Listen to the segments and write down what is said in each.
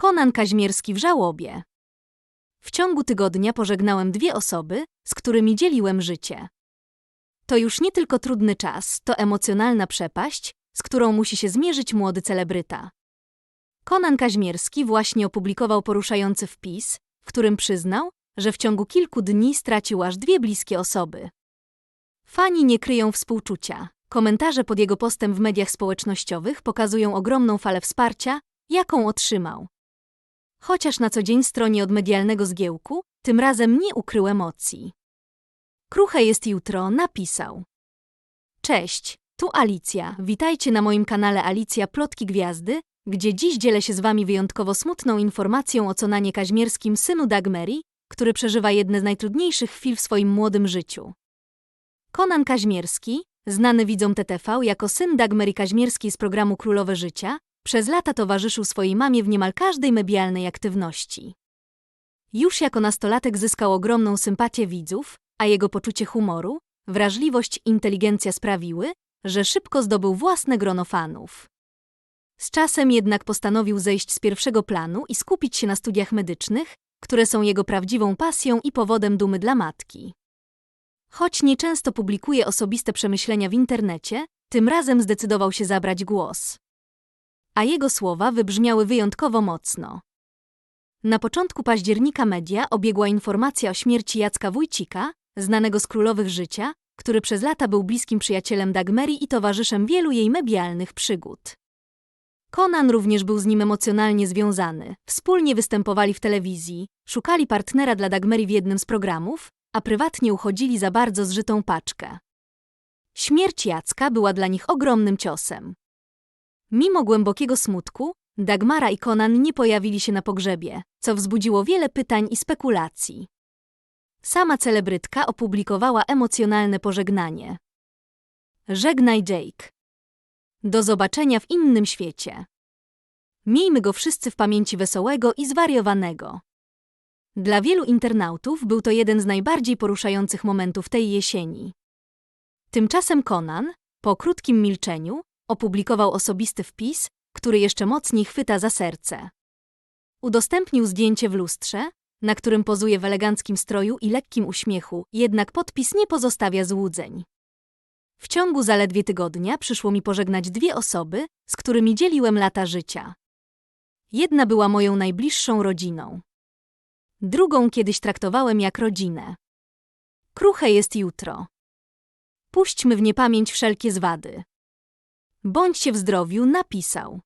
Konan Kaźmierski w żałobie. W ciągu tygodnia pożegnałem dwie osoby, z którymi dzieliłem życie. To już nie tylko trudny czas, to emocjonalna przepaść, z którą musi się zmierzyć młody celebryta. Konan Kaźmierski właśnie opublikował poruszający wpis, w którym przyznał, że w ciągu kilku dni stracił aż dwie bliskie osoby. Fani nie kryją współczucia. Komentarze pod jego postem w mediach społecznościowych pokazują ogromną falę wsparcia, jaką otrzymał. Chociaż na co dzień stronie od medialnego zgiełku, tym razem nie ukrył emocji. Kruche jest jutro, napisał. Cześć, tu Alicja. Witajcie na moim kanale Alicja Plotki Gwiazdy, gdzie dziś dzielę się z wami wyjątkowo smutną informacją o Conanie Kaźmierskim synu Dagmary, który przeżywa jedne z najtrudniejszych chwil w swoim młodym życiu. Konan Kaźmierski, znany widzom TTV jako syn Dagmary Kaźmierskiej z programu Królowe Życia, przez lata towarzyszył swojej mamie w niemal każdej medialnej aktywności. Już jako nastolatek zyskał ogromną sympatię widzów, a jego poczucie humoru, wrażliwość i inteligencja sprawiły, że szybko zdobył własne grono fanów. Z czasem jednak postanowił zejść z pierwszego planu i skupić się na studiach medycznych, które są jego prawdziwą pasją i powodem dumy dla matki. Choć nieczęsto publikuje osobiste przemyślenia w internecie, tym razem zdecydował się zabrać głos. A jego słowa wybrzmiały wyjątkowo mocno. Na początku października media obiegła informacja o śmierci Jacka Wójcika, znanego z królowych życia, który przez lata był bliskim przyjacielem Dagmary i towarzyszem wielu jej medialnych przygód. Conan również był z nim emocjonalnie związany. Wspólnie występowali w telewizji, szukali partnera dla Dagmary w jednym z programów, a prywatnie uchodzili za bardzo zżytą paczkę. Śmierć Jacka była dla nich ogromnym ciosem. Mimo głębokiego smutku, Dagmara i Conan nie pojawili się na pogrzebie, co wzbudziło wiele pytań i spekulacji. Sama celebrytka opublikowała emocjonalne pożegnanie. Żegnaj Jake. Do zobaczenia w innym świecie. Miejmy go wszyscy w pamięci wesołego i zwariowanego. Dla wielu internautów był to jeden z najbardziej poruszających momentów tej jesieni. Tymczasem Conan, po krótkim milczeniu, opublikował osobisty wpis, który jeszcze mocniej chwyta za serce. Udostępnił zdjęcie w lustrze, na którym pozuje w eleganckim stroju i lekkim uśmiechu, jednak podpis nie pozostawia złudzeń. W ciągu zaledwie tygodnia przyszło mi pożegnać dwie osoby, z którymi dzieliłem lata życia. Jedna była moją najbliższą rodziną. Drugą kiedyś traktowałem jak rodzinę. Kruche jest jutro. Puśćmy w niepamięć wszelkie zwady. Bądźcie w zdrowiu, napisał.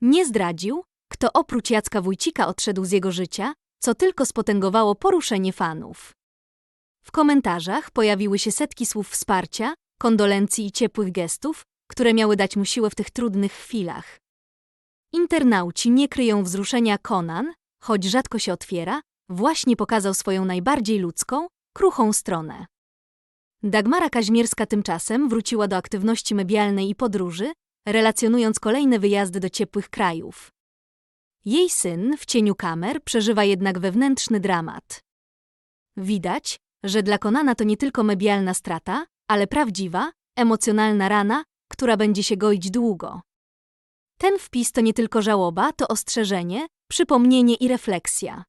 Nie zdradził, kto oprócz Jacka Wójcika odszedł z jego życia, co tylko spotęgowało poruszenie fanów. W komentarzach pojawiły się setki słów wsparcia, kondolencji i ciepłych gestów, które miały dać mu siłę w tych trudnych chwilach. Internauci nie kryją wzruszenia Conan, choć rzadko się otwiera, właśnie pokazał swoją najbardziej ludzką, kruchą stronę. Dagmara Kaźmierska tymczasem wróciła do aktywności medialnej i podróży, relacjonując kolejne wyjazdy do ciepłych krajów. Jej syn w cieniu kamer przeżywa jednak wewnętrzny dramat. Widać, że dla Konana to nie tylko medialna strata, ale prawdziwa, emocjonalna rana, która będzie się goić długo. Ten wpis to nie tylko żałoba, to ostrzeżenie, przypomnienie i refleksja.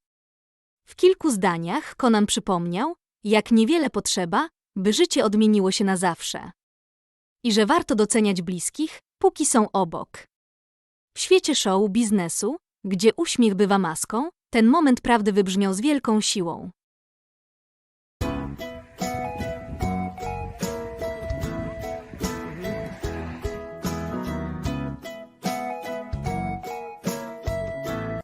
W kilku zdaniach Konan przypomniał, jak niewiele potrzeba, by życie odmieniło się na zawsze. I że warto doceniać bliskich, póki są obok. W świecie show biznesu, gdzie uśmiech bywa maską, ten moment prawdy wybrzmiał z wielką siłą.